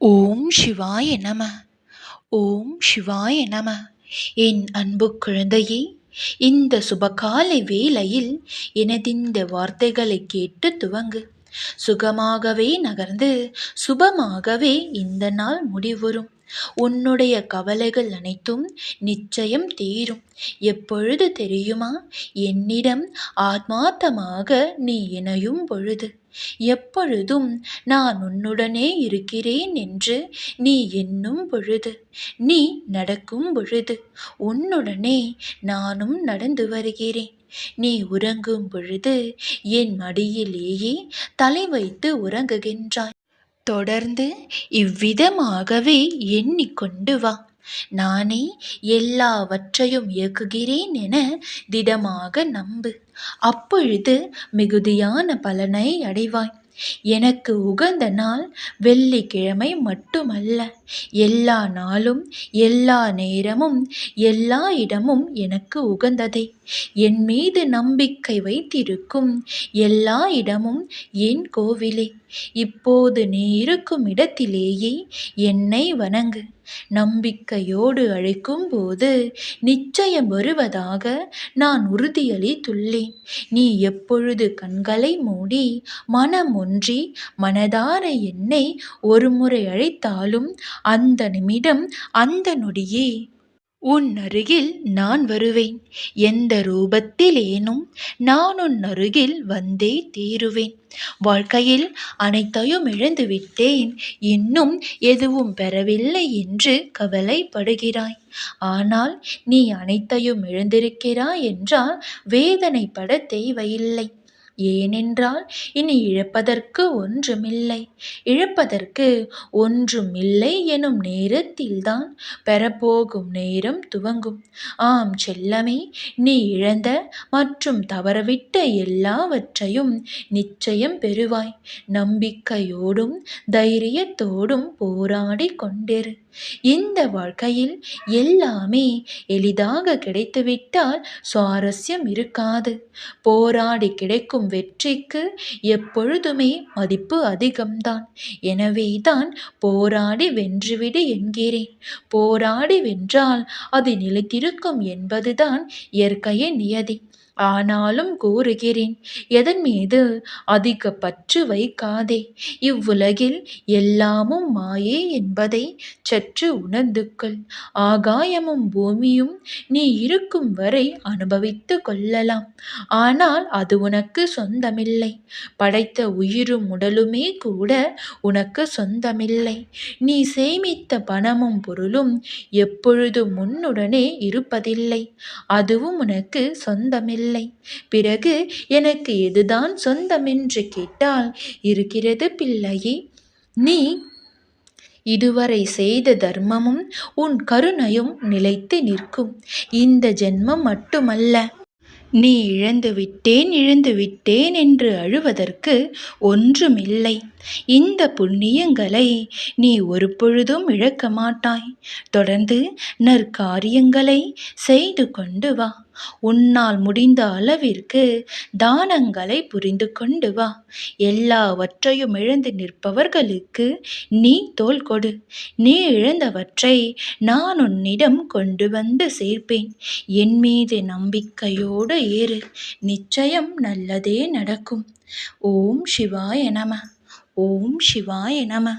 ஓம் சிவாய நம. ஓம் சிவாய நம. என் அன்பு குழந்தையே இந்த சுபகாலை வேளையில் எனதிந்த வார்த்தைகளை கேட்டு துவங்கு. சுகமாகவே நகர்ந்து சுபமாகவே இந்த நாள் முடிவுறும். உன்னுடைய கவலைகள் அனைத்தும் நிச்சயம் தீரும். எப்பொழுது தெரியுமா? என்னிடம் ஆத்மார்த்தமாக நீ இணையும் பொழுது. எப்பொழுதும் நான் உன்னுடனே இருக்கிறேன் என்று நீ எண்ணும் பொழுது. நீ நடக்கும் பொழுது. உன்னுடனே நானும் நடந்து வருகிறேன். நீ உறங்கும் பொழுது என் மடியிலேயே தலை வைத்து உறங்குகின்றாய். தொடர்ந்து இவ்விதமாகவே எண்ணிக்கொண்டு வா. நானே எல்லாவற்றையும் இயக்குகிறேன் என திடமாக நம்பு. அப்பொழுது மிகுதியான பலனை அடைவாய். எனக்கு உகந்த நாள் வெள்ளிக்கிழமை மட்டுமல்ல. எல்லா நாளும் எல்லா நேரமும் எல்லா இடமும் எனக்கு உகந்ததே. என் மீது நம்பிக்கை வைத்திருக்கும் எல்லா இடமும் என் கோவிலே. இப்போது நீ இருக்கும் இடத்திலேயே என்னை வணங்கு. நம்பிக்கையோடு அழைக்கும் போது நிச்சயம் வருவதாக நான் உறுதியளித்துள்ளேன். நீ எப்பொழுது கண்களை மூடி மனம் ஒன்றி மனதார என்னை ஒருமுறை அழைத்தாலும் அந்த நிமிடம் அந்த நொடியே உன் அருகில் நான் வருவேன். எந்த ரூபத்திலேனும் நான் உன் அருகில் வந்தே தீருவேன். வாழ்க்கையில் அனைத்தையும் இழந்துவிட்டேன். இன்னும் எதுவும் பெறவில்லை என்று கவலைப்படுகிறாய். ஆனால் நீ அனைத்தையும் இழந்திருக்கிறாய் என்றால் வேதனைப்பட தேவையில்லை. ஏனென்றால் இனி இழப்பதற்கு ஒன்றுமில்லை. இழப்பதற்கு ஒன்றுமில்லை எனும் நேரத்தில்தான் பெறப்போகும் நேரம் துவங்கும். ஆம் செல்லமே நீ இழந்த மற்றும் தவறவிட்ட எல்லாவற்றையும் நிச்சயம் பெறுவாய். நம்பிக்கையோடும் தைரியத்தோடும் போராடி கொண்டிரு. இந்த வாழ்க்கையில் எல்லாமே எளிதாக கிடைத்துவிட்டால் சுவாரஸ்யம் இருக்காது. போராடி கிடைக்கும் வெற்றிக்கு எப்பொழுதுமே மதிப்பு அதிகம்தான். எனவே தான் போராடி வென்றுவிடு என்கிறேன். போராடி வென்றால் அது நிலைத்திருக்கும் என்பதுதான் இயற்கையின் நியதி. ஆனாலும் கூறுகிறேன் எதன் மீது அதிக பற்று வைக்காதே. இவ்வுலகில் எல்லாமும் மாயே என்பதை சற்று உணர்ந்து கொள் ஆகாயமும் பூமியும் நீ இருக்கும் வரை அனுபவித்து கொள்ளலாம். ஆனால் அது உனக்கு சொந்தமில்லை. படைத்த உயிரும் உடலுமே கூட உனக்கு சொந்தமில்லை. நீ சேமித்த பணமும் பொருளும் எப்பொழுதும் உன்னுடனே இருப்பதில்லை. அதுவும் உனக்கு சொந்தமில்லை. பிறகு எனக்கு எதுதான் சொந்தம் என்று கேட்டால் இருக்கிறது பிள்ளையே நீ இதுவரை செய்த தர்மமும் உன் கருணையும் நிலைத்து நிற்கும். இந்த ஜென்மம் மட்டுமல்ல நீ இழந்து விட்டேன் இழந்து விட்டேன் என்று அழுவதற்கு ஒன்றுமில்லை. இந்த புண்ணியங்களை நீ ஒரு பொழுதும் இழக்க மாட்டாய் தொடர்ந்து நற்காரியங்களை செய்து கொண்டு வா. உன்னால் முடிந்த அளவிற்கு தானங்களை புரிந்து கொண்டு வா. எல்லாவற்றையும் இழந்து நிற்பவர்களுக்கு நீ தோல் கொடு. நீ இழந்தவற்றை நான் உன்னிடம் கொண்டு வந்து சேர்ப்பேன். என் மீது நம்பிக்கையோடு ஏறு. நிச்சயம் நல்லதே நடக்கும். ஓம் சிவாய நம. ஓம் சிவாய நம.